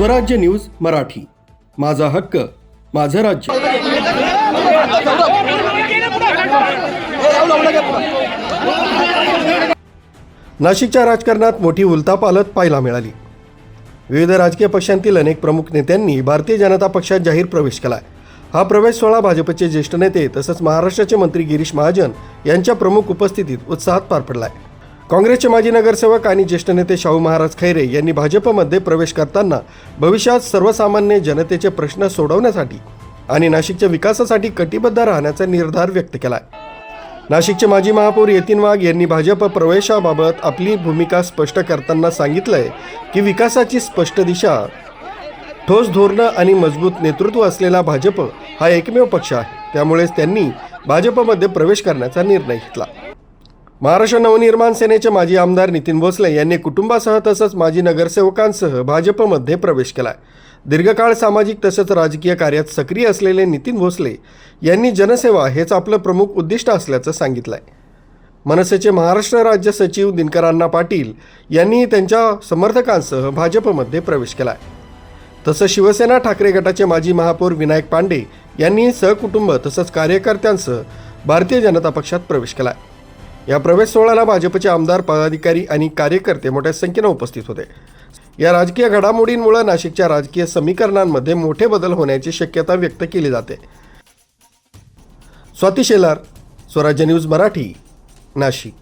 स्वराज्य न्यूज मराठी. माझा हक्क माझं राज्य. नाशिकच्या राजकारणात मोठी उलथापालत पाहायला मिळाली. विविध राजकीय पक्षांतील अनेक प्रमुख नेत्यांनी भारतीय जनता पक्षात जाहीर प्रवेश केला हा प्रवेश सोहळा भाजपचे ज्येष्ठ नेते तसंच महाराष्ट्राचे मंत्री गिरीश महाजन यांच्या प्रमुख उपस्थितीत उत्साहात पार पडलाय. काँग्रेसचे माजी नगरसेवक आणि ज्येष्ठ नेते शाहू महाराज खैरे यांनी भाजपमध्ये प्रवेश करताना भविष्यात सर्वसामान्य जनतेचे प्रश्न सोडवण्यासाठी आणि नाशिकच्या विकासासाठी कटिबद्ध राहण्याचा निर्धार व्यक्त केला आहे नाशिकचे माजी महापौर यतीन वाघ यांनी भाजप प्रवेशाबाबत आपली भूमिका स्पष्ट करताना सांगितलंय की विकासाची स्पष्ट दिशा ठोस धोरणं आणि मजबूत नेतृत्व असलेला भाजप हा एकमेव पक्ष आहे. त्यामुळेच त्यांनी भाजपमध्ये प्रवेश करण्याचा निर्णय घेतला. महाराष्ट्र नवनिर्माण सेनेचे माजी आमदार नितीन भोसले यांनी कुटुंबासह तसंच माजी नगरसेवकांसह भाजपमध्ये प्रवेश केला दीर्घकाळ सामाजिक तसंच राजकीय कार्यात सक्रिय असलेले नितीन भोसले यांनी जनसेवा हेच आपलं प्रमुख उद्दिष्ट असल्याचं सांगितलं आहे मनसेचे महाराष्ट्र राज्य सचिव दिनकरांना पाटील यांनी त्यांच्या समर्थकांसह भाजपमध्ये प्रवेश केला आहे तसंच शिवसेना ठाकरे गटाचे माजी महापौर विनायक पांडे यांनी सहकुटुंब तसंच कार्यकर्त्यांसह भारतीय जनता पक्षात प्रवेश केला आहे या प्रवेश सोहळ्याला भाजपचे आमदार पदाधिकारी आणि कार्यकर्ते मोठ्या संख्येनं उपस्थित होते. या राजकीय घडामोडींमुळे नाशिकच्या राजकीय समीकरणांमध्ये मोठे बदल होण्याची शक्यता व्यक्त केली जाते. स्वाती शेलार स्वराज्य न्यूज मराठी नाशिक.